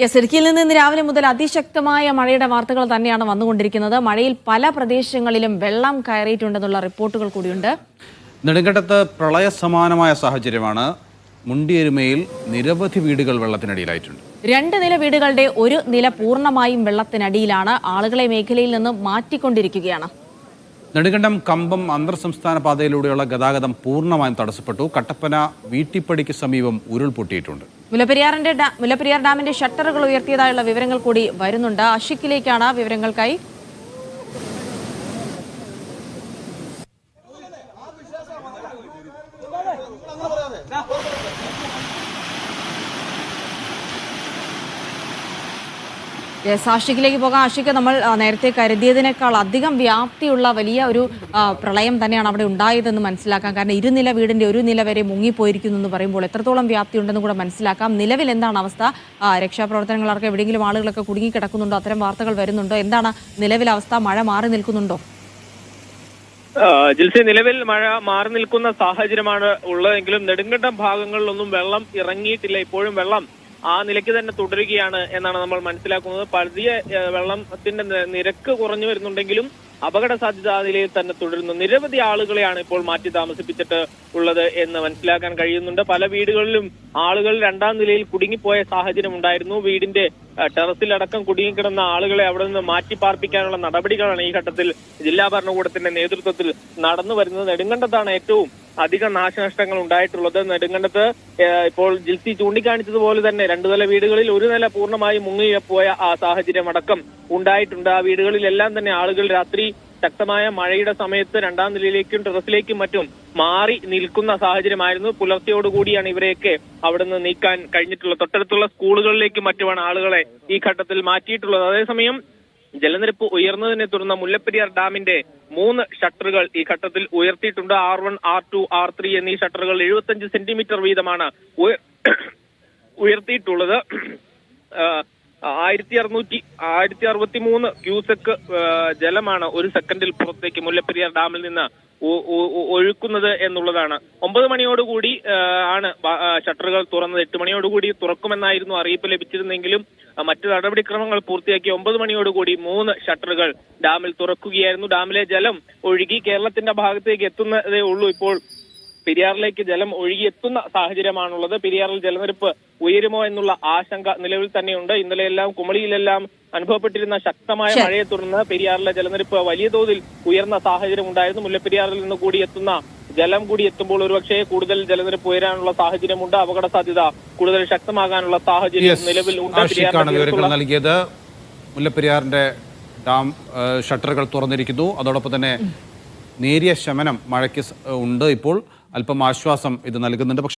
Yes ഇടുക്കിയിൽ നിന്ന് ഇന്ന് രാവിലെ മുതൽ അതിശക്തമായ മഴയുടെ വാർത്തകൾ തന്നെയാണ് വന്നുകൊണ്ടിരിക്കുന്നത്. മഴയിൽ പല പ്രദേശങ്ങളിലും വെള്ളം കയറിയിട്ടുണ്ടെന്നുള്ള റിപ്പോർട്ടുകൾ കൂടിയുണ്ട്. നെടുങ്കണ്ടത്ത് പ്രളയസമാനമായ സാഹചര്യമാണ്. മുണ്ടിയെരുമയിൽ നിരവധി വീടുകൾ വെള്ളത്തിനടിയിലായിട്ടുണ്ട്. രണ്ട് നില വീടുകളുടെ ഒരു നില പൂർണമായും വെള്ളത്തിനടിയിലാണ്. ആളുകളെ മേഖലയിൽ നിന്ന് മാറ്റിക്കൊണ്ടിരിക്കുകയാണ്. നെടുങ്കണ്ടം കമ്പം അന്തർ സംസ്ഥാന പാതയിലൂടെയുള്ള ഗതാഗതം പൂർണമായും തടസ്സപ്പെട്ടു. കട്ടപ്പന വീട്ടിപ്പടിക്ക് സമീപം ഉരുൾപൊട്ടിയിട്ടുണ്ട്. മുല്ലപ്പെരിയാറിന്റെ മുല്ലപ്പെരിയാർ ഡാമിന്റെ ഷട്ടറുകൾ ഉയർത്തിയതായുള്ള വിവരങ്ങൾ കൂടി വരുന്നുണ്ട്. അഷിക്കിലേക്കാണ് വിവരങ്ങൾക്കായി യെസ് ആഷിഖിലേക്ക് പോകാം. ആഷിഖ് നമ്മൾ നേരത്തെ കരുതിയതിനേക്കാൾ അധികം വ്യാപ്തിയുള്ള വലിയ ഒരു പ്രളയം തന്നെയാണ് അവിടെ ഉണ്ടായതെന്ന് മനസ്സിലാക്കാം. കാരണം ഇരുനില വീടിന്റെ ഒരു നില വരെ മുങ്ങിപ്പോയിരിക്കുന്നു എന്ന് പറയുമ്പോൾ എത്രത്തോളം വ്യാപ്തി ഉണ്ടെന്ന് കൂടെ മനസ്സിലാക്കാം. നിലവിൽ എന്താണ് അവസ്ഥ? രക്ഷാപ്രവർത്തനങ്ങളൊക്കെ എവിടെയെങ്കിലും ആളുകളൊക്കെ കുടുങ്ങി കിടക്കുന്നുണ്ടോ അത്തരം വാർത്തകൾ വരുന്നുണ്ടോ? എന്താണ് നിലവിലെ അവസ്ഥ? മഴ മാറി നിൽക്കുന്നുണ്ടോ? ജിൽസി നിലവിൽ മഴ മാറി നിൽക്കുന്ന സാഹചര്യമാണ് ഉള്ളതെങ്കിലും നെടുങ്കണ്ടം ഭാഗങ്ങളിലൊന്നും വെള്ളം ഇറങ്ങിയിട്ടില്ല. ഇപ്പോഴും വെള്ളം ആ നിലയ്ക്ക് തന്നെ തുടരുകയാണ് എന്നാണ് നമ്മൾ മനസ്സിലാക്കുന്നത്. പതിയെ വെള്ളത്തിന്റെ നിരക്ക് കുറഞ്ഞു വരുന്നുണ്ടെങ്കിലും അപകട സാധ്യത നിലയിൽ തന്നെ തുടരുന്നു. നിരവധി ആളുകളെയാണ് ഇപ്പോൾ മാറ്റി താമസിപ്പിച്ചിട്ട് ഉള്ളത് എന്ന് മനസ്സിലാക്കാൻ കഴിയുന്നുണ്ട്. പല വീടുകളിലും ആളുകൾ രണ്ടാം നിലയിൽ കുടുങ്ങിപ്പോയ സാഹചര്യം ഉണ്ടായിരുന്നു. വീടിന്റെ ടെറസിലടക്കം കുടുങ്ങിക്കിടന്ന ആളുകളെ അവിടെ നിന്ന് മാറ്റി പാർപ്പിക്കാനുള്ള നടപടികളാണ് ഈ ഘട്ടത്തിൽ ജില്ലാ ഭരണകൂടത്തിന്റെ നേതൃത്വത്തിൽ നടന്നു വരുന്നത്. നെടുങ്കണ്ടത്താണ് ഏറ്റവും അധികം നാശനഷ്ടങ്ങൾ ഉണ്ടായിട്ടുള്ളത്. നെടുങ്കണ്ടത്ത് ഇപ്പോൾ ജിൽസി ചൂണ്ടിക്കാണിച്ചതുപോലെ തന്നെ രണ്ടു നില വീടുകളിൽ ഒരു നില പൂർണമായി മുങ്ങിപ്പോയ ആ സാഹചര്യം അടക്കം ഉണ്ടായിട്ടുണ്ട്. ആ വീടുകളിലെല്ലാം തന്നെ ആളുകൾ രാത്രി ശക്തമായ മഴയുടെ സമയത്ത് രണ്ടാം നിലയിലേക്കും ടെറസിലേക്കും മറ്റും മാറി നിൽക്കുന്ന സാഹചര്യമായിരുന്നു. പുലർച്ചയോടുകൂടിയാണ് ഇവരെയൊക്കെ അവിടുന്ന് നീക്കാൻ കഴിഞ്ഞിട്ടുള്ളത്. തൊട്ടടുത്തുള്ള സ്കൂളുകളിലേക്കും മറ്റുമാണ് ആളുകളെ ഈ ഘട്ടത്തിൽ മാറ്റിയിട്ടുള്ളത്. അതേസമയം ജലനിരപ്പ് ഉയർന്നതിനെ തുടർന്ന് മുല്ലപ്പെരിയാർ ഡാമിന്റെ മൂന്ന് ഷട്ടറുകൾ ഈ ഘട്ടത്തിൽ ഉയർത്തിയിട്ടുണ്ട്. R one R two R three എന്നീ ഷട്ടറുകൾ എഴുപത്തഞ്ച് സെന്റിമീറ്റർ വീതമാണ് ഉയർത്തിയിട്ടുള്ളത്. ആയിരത്തി അറുന്നൂറ്റി ആയിരത്തി അറുപത്തി മൂന്ന് ക്യൂസെക്ക് ജലമാണ് ഒരു സെക്കൻഡിൽ പുറത്തേക്ക് മുല്ലപ്പെരിയാർ ഡാമിൽ നിന്ന് ഒഴുക്കുന്നത് എന്നുള്ളതാണ്. ഒമ്പത് മണിയോടുകൂടി ആണ് ഷട്ടറുകൾ തുറന്നത്. എട്ട് മണിയോടുകൂടി തുറക്കുമെന്നായിരുന്നു അറിയിപ്പ് ലഭിച്ചിരുന്നെങ്കിലും മറ്റു നടപടിക്രമങ്ങൾ പൂർത്തിയാക്കി ഒമ്പത് മണിയോടുകൂടി മൂന്ന് ഷട്ടറുകൾ ഡാമിൽ തുറക്കുകയായിരുന്നു. ഡാമിലെ ജലം ഒഴുകി കേരളത്തിന്റെ ഭാഗത്തേക്ക് എത്തുന്നതേ ഉള്ളൂ ഇപ്പോൾ. പെരിയാറിലേക്ക് ജലം ഒഴുകിയെത്തുന്ന സാഹചര്യമാണുള്ളത്. പെരിയാറിൽ ജലനിരപ്പ് ഉയരുമോ എന്നുള്ള ആശങ്ക നിലവിൽ തന്നെയുണ്ട്. ഇന്നലെയെല്ലാം കുമളിയിലെല്ലാം അനുഭവപ്പെട്ടിരുന്ന ശക്തമായ. മഴയെ തുടർന്ന് പെരിയാറിലെ ജലനിരപ്പ് വലിയ തോതിൽ ഉയർന്ന സാഹചര്യം ഉണ്ടായിരുന്നു. മുല്ലപ്പെരിയാറിൽ നിന്ന് കൂടി എത്തുന്ന ജലം കൂടി എത്തുമ്പോൾ ഒരുപക്ഷേ കൂടുതൽ ജലനിരപ്പ് ഉയരാനുള്ള സാഹചര്യമുണ്ട്. അപകട സാധ്യത കൂടുതൽ ശക്തമാകാനുള്ള സാഹചര്യം നിലവിൽ ഉണ്ട്. നൽകിയത്. മുല്ലപ്പെരിയാറിന്റെ ഡാം ഷട്ടറുകൾ തുറന്നിരിക്കുന്നു. അതോടൊപ്പം തന്നെ നേരിയ ശമനം മഴയ്ക്ക് ഉണ്ട് ഇപ്പോൾ. അല്പം ആശ്വാസം ഇത് നൽകുന്നുണ്ട്.